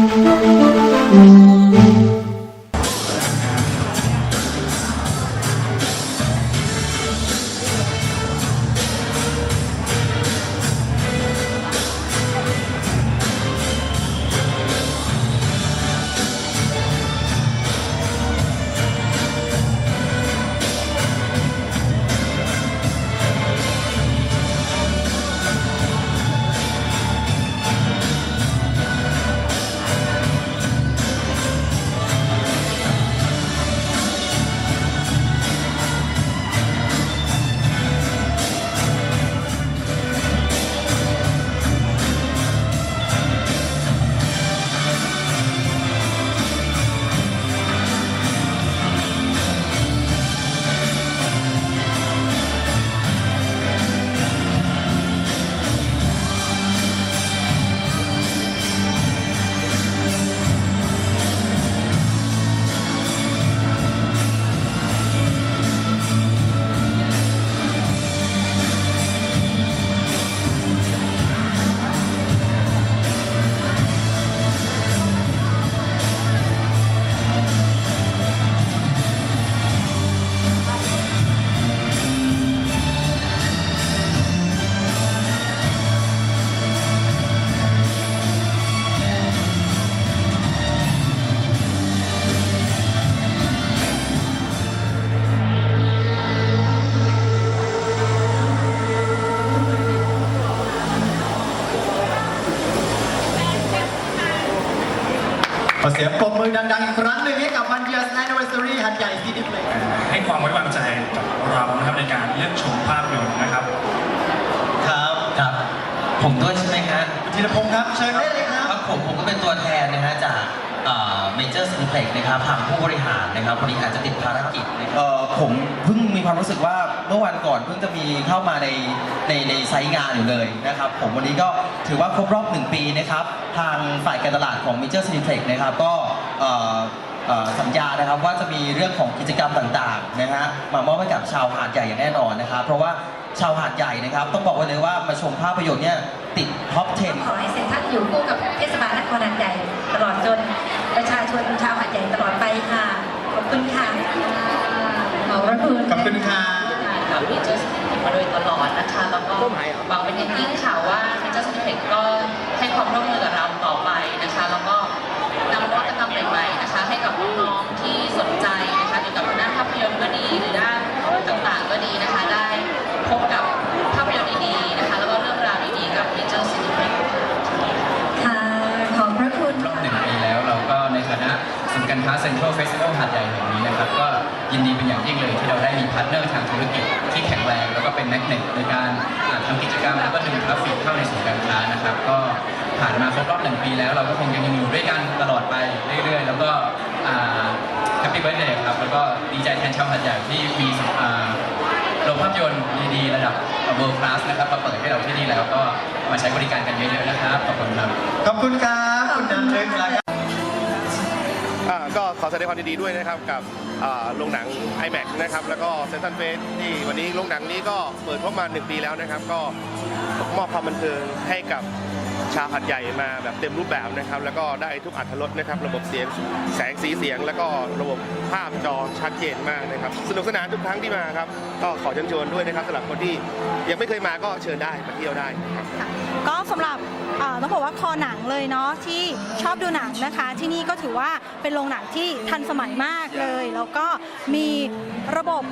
ข สียงปรบมือดังๆอีกครั้งหนึ่งให้กับวัน years anniversary หัดใหญ่ซีดีเพลงให้ความไว้วางใจกับเรานะครับในการเลือกชมภาพยนตร์นะครับ ครับครับผมด้วยใช่ไหมฮะธีรพงศ์ครับเชิญได้เลยครับ ครับผมผมก็เป็นตัวแทนนะฮะจาก เมเจอร์ซินเพล็กนะครับทางผู้บริหารนะครับวันนี้อาจจะติดภารกิจนะครับเอ่อผมเพิ่งมีความรู้สึกว่าเมื่อวันก่อนเพิ่งจะมีเข้ามาในในในไซต์งานอยู่เลยนะครับ ผมวันนี้ก็ถือว่าครบรอบหนึ่งปีนะครับ ทางฝ่ายการตลาดของ Major Cineplex นะครับก็เอ่อเอ่อสัญญานะครับว่าจะมีเรื่องของกิจกรรมต่างๆนะฮะมามอบให้กับชาวหาดใหญ่อย่างแน่นอนนะครับ เพราะว่าชาวหาดใหญ่นะครับ ต้องบอกไว้เลยว่ามาชมภาพยนตร์เนี่ยติดท็อป 10 ขอให้เซ็นทรัลอยู่คู่กับเทศบาลนครหาดใหญ่ตลอดจน ประชาชนชาวหาดใหญ่ตลอดไปค่ะ ขอบคุณค่ะขอบพระคุณขอบคุณค่ะกับเมเจอร์สติเมาโดยตลอดนะคะ แล้วก็หวังเป็นอย่างยิ่งค่ะ ยินดีเป็นอย่างยิ่งเลยที่เราได้มีพาร์ทเนอร์ทางธุรกิจที่แข็งแรง แล้วก็เป็นแมกเนตในการอ่าทำกิจกรรมแล้วก็ดึงทราฟฟิกเข้าในศูนย์การค้านะครับ ก็ผ่านมาครบรอบหนึ่งปีแล้วเราก็คงยังอยู่ด้วยกันตลอดไปเรื่อยๆ แล้วก็แฮปปี้เบิร์ดเดย์ครับ แล้วก็ดีใจแทนชาวหาดใหญ่ที่มีอ่าโรงภาพยนตร์ดีๆ ระดับ world class นะครับมาเปิดให้เราที่นี่แล้วก็มาใช้บริการกันเยอะๆนะครับขอบคุณครับขอบคุณครับคุณน้ำลึกแล้วครับอ่าก็ขอแสดงความยินดีด้วยนะครับกับอ่า โรงหนัง iMac นะครับแล้วก็เซนทันเฟสที่วันนี้โรงหนังนี้ก็เปิดเข้ามาหนึ่งปีแล้วนะครับ ก็มอบความบันเทิงให้กับ ชาวหัดใหญ่มาแบบเต็มรูปแบบนะครับ แล้วก็ได้ทุกอัธรสนะครับ ระบบเสียงแสงสีเสียง แล้วก็ระบบภาพจอชัดเจนมากนะครับสนุกสนานทุกครั้งที่มาครับก็ขอเชิญชวนด้วยนะครับสำหรับคนที่ยังไม่เคยมาก็เชิญได้มาเที่ยวได้ครับก็สำหรับต้องบอกว่าคอหนังเลยเนาะที่ชอบดูหนังนะคะ ที่นี่ก็ถือว่าเป็นโรงหนังที่ทันสมัยมากเลย แล้วก็มีระบบ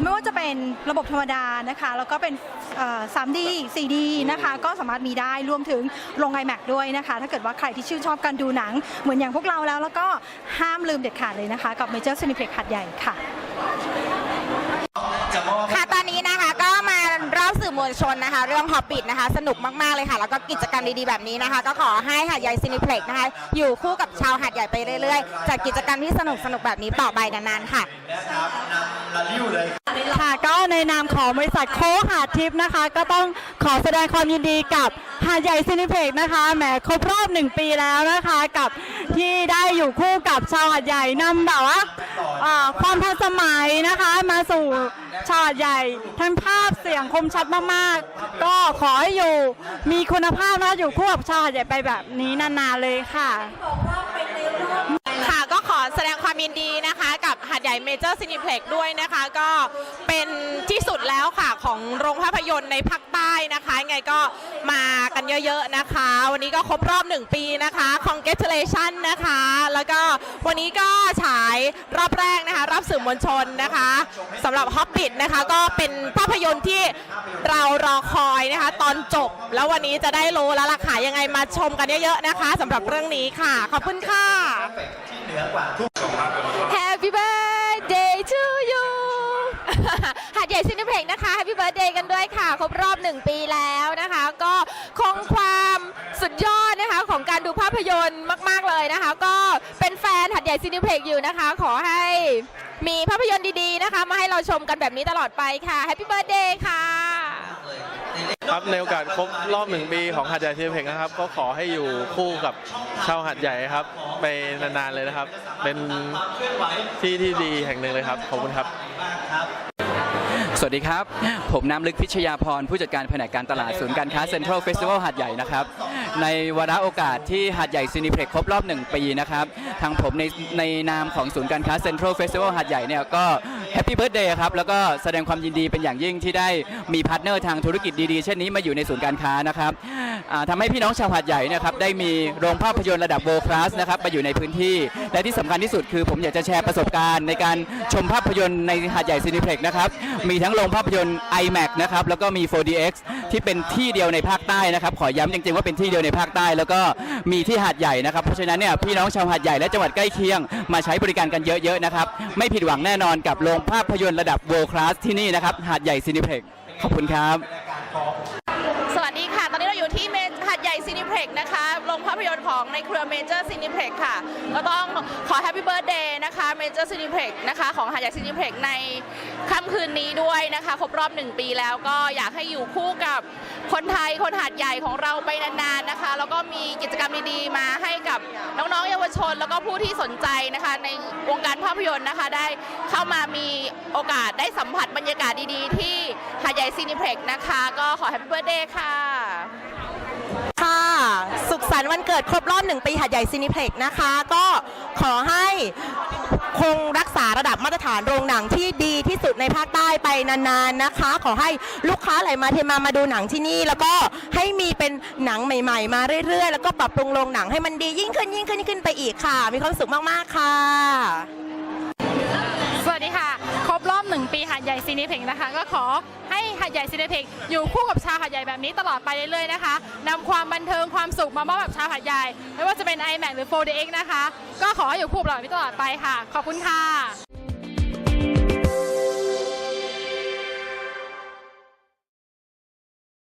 ไม่ว่าจะ เป็นระบบธรรมดานะคะ แล้วก็เป็นเอ่อ 3D 4D นะคะ ก็สามารถมีได้รวมถึงโรง iMac ด้วยนะคะ ถ้าเกิดว่าใครที่ชื่นชอบการดูหนัง เหมือนอย่างพวกเราแล้ว แล้วก็ห้ามลืมเด็ดขาดเลยนะคะ กับ Major Cineplex หัดใหญ่ค่ะจะมอบค่ะตอนนี้นะคะก็มารอบสื่อมวลชนนะคะ เรื่องฮอปปิดนะคะ สนุกมาก ๆ เลยค่ะ แล้วก็กิจกรรมดีๆ แบบนี้นะคะ ก็ขอให้หาดใหญ่ซินิเพล็กนะคะ อยู่คู่กับชาวหาดใหญ่ไปเรื่อยๆจากกิจกรรมที่สนุกสนุกๆแบบนี้ต่อไปนานๆค่ะนะ ค่ะก็ในนามของบริษัทโคหาดทิพย์นะคะ ก็ต้องขอแสดงความยินดีกับหาดใหญ่ซินิเพ็กนะคะแหมครบรอบหนึ่งปีแล้วนะคะกับที่ได้อยู่คู่กับชาวหาดใหญ่นำแบบว่าเอ่อความทันสมัยนะคะมาสู่ชาวหาดใหญ่ทั้งภาพเสียงคมชัดมากๆ ก็ขอให้อยู่มีคุณภาพนะอยู่คู่กับชาวหาดใหญ่ไปแบบนี้นานๆเลยค่ะค่ะ ก็ขอแสดงความยินดีนะคะกับหาดใหญ่เมเจอร์ซินิเพล็กด้วยนะคะ ก็เป็นที่สุดแล้วค่ะของโรงภาพยนตร์ในภาคใต้นะคะยังไงก็มากันเยอะๆนะคะ วันนี้ก็ครบรอบ 1 ปีนะคะ congratulation นะคะ แล้วก็วันนี้ก็ฉายรอบแรกนะคะรอบสื่อมวลชนนะคะสำหรับ Hobbit นะคะก็เป็นภาพยนตร์ที่เรารอคอยนะคะ ตอนจบแล้ววันนี้จะได้รู้แล้วล่ะค่ะยังไงมาชมกันเยอะๆนะคะสำหรับเรื่องนี้ค่ะ ขอบคุณค่ะ Happy birthday to you หาดใหญ่ซินิเพล็กนะคะ Happy birthday กันด้วยค่ะ ครบรอบ 1 ปีแล้วนะคะ ก็คงความสุดยอดนะคะของการดูภาพยนตร์มาก ๆ เลยนะคะ ก็เป็นแฟนหัดใหญ่ซินิเพล็กอยู่นะคะ ขอให้มีภาพยนตร์ดี ๆ นะคะ มาให้เราชมกันแบบนี้ตลอดไปค่ะ Happy birthday ค่ะ ครับในโอกาสครบรอบหนึ่งปีของหัดใหญ่ทีมเพกนะครับ ก็ขอให้อยู่คู่กับชาวหัดใหญ่ครับ ไปนานๆเลยนะครับ เป็นที่ที่ดีแห่งหนึ่งเลยครับขอบคุณครับ สวัสดีครับ ผมน้ำลึกพิชยาพร ผู้จัดการแผนกการตลาดศูนย์การค้าเซ็นทรัลเฟสติวัลหาดใหญ่นะครับ ในวาระโอกาสที่หาดใหญ่ซินิเพล็กครบรอบ1ปีนะครับ ทางผมในในนามของศูนย์การค้าเซ็นทรัลเฟสติวัลหาดใหญ่เนี่ยก็ แฮปปี้เบิร์ดเดย์ครับ แล้วก็แสดงความยินดีเป็นอย่างยิ่งที่ได้มีพาร์ทเนอร์ทางธุรกิจดีๆ เช่นนี้มาอยู่ในศูนย์การค้านะครับอ่าทำให้พี่น้องชาวหาดใหญ่นะครับได้มีโรงภาพยนตร์ระดับโวคลาสนะครับมาอยู่ในพื้นที่ และที่สำคัญที่สุดคือผมอยากจะแชร์ประสบการณ์ในการชมภาพยนตร์ในหาดใหญ่ซินิเพล็กนะครับ มีทั้งโรงภาพยนตร์ iMac นะครับแล้วก็มี 4DX ที่เป็นที่เดียวในภาคใต้นะครับ ขอย้ำจริงๆว่าเป็นที่เดียวในภาคใต้ แล้วก็มีที่หาดใหญ่นะครับ เพราะฉะนั้นเนี่ยพี่น้องชาวหาดใหญ่และจังหวัดใกล้เคียงมาใช้บริการกันเยอะๆนะครับ ไม่ผิดหวังแน่นอนกับโรงภาพยนตร์ระดับ World Class ที่นี่นะครับ หาดใหญ่ซินิเพ็กขอบคุณครับ ที่เมหัดใหญ่ซินิเพล็กนะคะโรงภาพยนตร์ของในเครือเมเจอร์ซินิเพล็กค่ะ ก็ต้องขอแฮปปี้เบิร์ดเดย์นะคะเมเจอร์ซินิเพล็กนะคะของหัดใหญ่ซินิเพล็กในค่ำคืนนี้ด้วยนะคะ ครบรอบ 1 ปีแล้วก็อยากให้อยู่คู่กับคนไทยคนหาดใหญ่ของเราไปนานๆนะคะ แล้วก็มีกิจกรรมดีๆ มาให้กับน้องๆเยาวชน แล้วก็ผู้ที่สนใจนะคะ ในวงการภาพยนตร์นะคะ ได้เข้ามามีโอกาสได้สัมผัสบรรยากาศดีๆ ที่หาดใหญ่ซินิเพล็กนะคะ ก็ขอแฮปปี้เบิร์ดเดย์ค่ะ สุขสันต์วันเกิดครบรอบหนึ่งปีหัดใหญ่ซินิเพล็กนะคะ ก็ขอให้คงรักษาระดับมาตรฐานโรงหนังที่ดีที่สุดในภาคใต้ไปนานๆนะคะ ขอให้ลูกค้าไหลมาเทมามาดูหนังที่นี่ แล้วก็ให้มีเป็นหนังใหม่ ๆ มาเรื่อยๆ แล้วก็ปรับปรุงโรงหนังให้มันดียิ่งขึ้นยิ่งขึ้นยิ่งขึ้นไปอีกค่ะ มีความสุขมากๆค่ะ สวัสดีค่ะึงปีหาดใหญ่ซีนีเพ็กนะคะ ก็ขอให้หาดใหญ่ซีนีเพ็กอยู่คู่กับชาวหาดใหญ่แบบนี้ตลอดไปเรื่อยๆนะคะนำความบันเทิงความสุขมามอบแบบชาวหาดใหญ่ไม่ว่าจะเป็น iMac หรือ 4DX นะคะ ก็ขอให้อยู่คู่กับเราแบบนี้ตลอดไปค่ะ ขอบคุณค่ะ